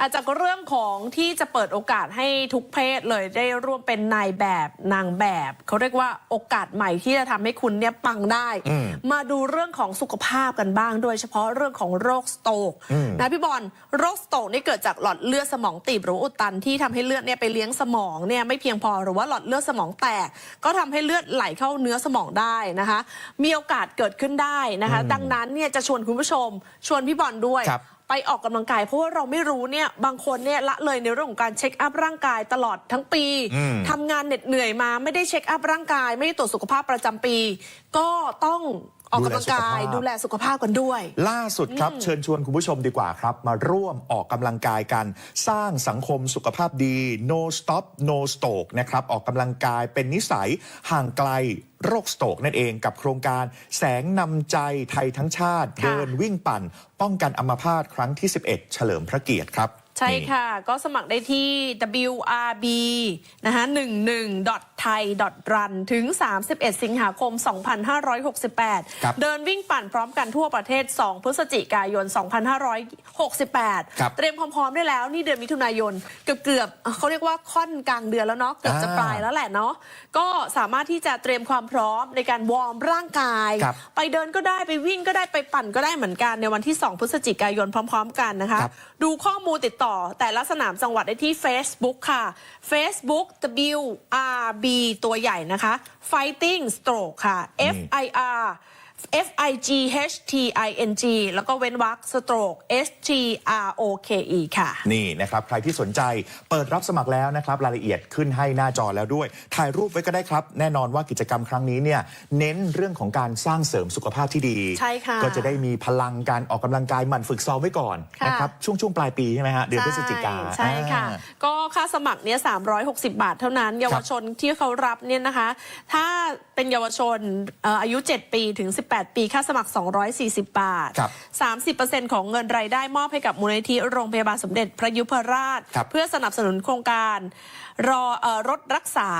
อาจากเรื่องของที่จะเปิดโอกาสให้ทุกเพศเลยได้ร่วมเป็นนายแบบนางแบบ เขาเรียกว่าโอกาสใหม่ที่จะทำให้คุณเนี่ยปังได้อืมมาดูเรื่องของสุขภาพกันบ้าง โดยเฉพาะเรื่องของโรคสโตรกอืมนะพี่บอลโรคสโตรกนี่เกิดจากหลอดเลือดสมองตีบหรือว่าอุดตันที่ทำให้เลือดเนี่ยไปเลี้ยงสมองเนี่ยไม่เพียงพอหรือว่าหลอดเลือดสมองแตก ก็ทำให้เลือดไหลเข้าเนื้อสมองได้นะคะ มีโอกาสเกิดขึ้นได้นะคะ ดังนั้นเนี่ยจะชวนคุณผู้ชมชวนพี่บอลด้วยครับ ไปออกกำลังกายเพราะว่าเราไม่รู้เนี่ยบางคนเนี่ยละเลยในเรื่องของการเช็คอัพร่างกายตลอดทั้งปีอืมทำงานเหน็ดเหนื่อยมาไม่ได้เช็คอัพร่างกาย ไม่ได้ตรวจสุขภาพประจำปี ก็ต้อง ออกกำลังกาย ดูดูแลแลสุสุขขภาภาพพกันด้วย ล่าสุดครับ เชิญชวนคุณผู้ชมดีกว่าครับ มาร่วมออกกำลังกายกัน สร้างสังคมสุขภาพดี no stop no stroke นะครับ ออกกำลังกายเป็นนิสัยห่างไกลโรคสโตรกนั่นเองกับโครงการแสงนำใจไทยทั้งชาติค่ะเดินวิ่งปั่น ป้องกันอัมพาตครั้งที่ 11 เฉลิมพระเกียรติครับ ใช่นี่ค่ะ ก็สมัครได้ที่ wrb นะคะ11 thai run ถึง 31 สิงหาคม 2568ครับเดินวิ่งปั่นพร้อมกันทั่วประเทศ 2 พฤศจิกายน 2568ครับเตรียมความพร้อมได้แล้วนี่เดือนมิถุนายน เกือบเกือบๆเขาเรียกว่าค่อนกลางเดือนแล้วเนาะเกือบจะอ่าปลายแล้วแหละเนาะก็สามารถที่จะเตรียมความพร้อมในการวอร์มร่างกายครับไปเดินก็ได้ไปวิ่งก็ได้ไปปั่นก็ได้เหมือนกันในวันที่ 2 พฤศจิกายนพร้อม ๆ กันนะคะครับดูข้อมูลติดต่อแต่ละสนามจังหวัดได้ที่ Facebook ค่ะ Facebook WRB ตัวใหญ่นะคะ Fighting Stroke ค่ะ F I R F I G H T I N G แล้วก็เว้นวรรค Stroke S T R O K E ค่ะ นี่นะครับ ใครที่สนใจเปิดรับสมัครแล้วนะครับ รายละเอียดขึ้นให้หน้าจอแล้วด้วย ถ่ายรูปไว้ก็ได้ครับ แน่นอนว่ากิจกรรมครั้งนี้เนี่ยเน้นเรื่องของการสร้างเสริมสุขภาพที่ดี ใช่ค่ะ ก็จะได้มีพลังการออกกำลังกายหมั่นฝึกซ้อมไว้ก่อนค่ะนะครับช่วงช่วงปลายปีใช่ไหมฮะเดือนพฤศจิกาใช่ค่ะอ่าก็ค่าสมัครเนี่ย360 บาทเท่านั้น เยาวชนที่เขารับเนี่ยนะคะ ถ้าเป็นเยาวชนเอ่ออายุ 7 ปีถึง 18ปีค่าสมัคร 240 บาทครับ30%ของเงินรายได้มอบให้กับมูลนิธิโรงพยาบาลสมเด็จพระยุพราชครับเพื่อสนับสนุนโครงการรอเอ่อรถรักษา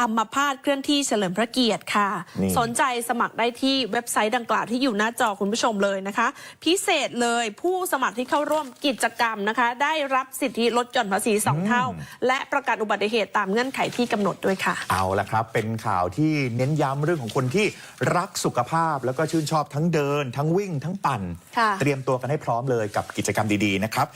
อัมพาตเคลื่อนที่เฉลิมพระเกียรติค่ะนี่สนใจสมัครได้ที่เว็บไซต์ดังกล่าวที่อยู่หน้าจอคุณผู้ชมเลยนะคะ พิเศษเลยผู้สมัครที่เข้าร่วมกิจกรรมนะคะ ได้รับสิทธิลดหย่อนภาษี 2 เท่า และประกันอุบัติเหตุตามเงื่อนไขที่กำหนดด้วยค่ะ เอาละครับ เป็นข่าวที่เน้นย้ำเรื่องของคนที่รักสุขภาพแล้วก็ชื่นชอบทั้งเดิน ทั้งวิ่งทั้งปั่นค่ะเตรียมตัวกันให้พร้อมเลยกับกิจกรรมดีๆนะครับ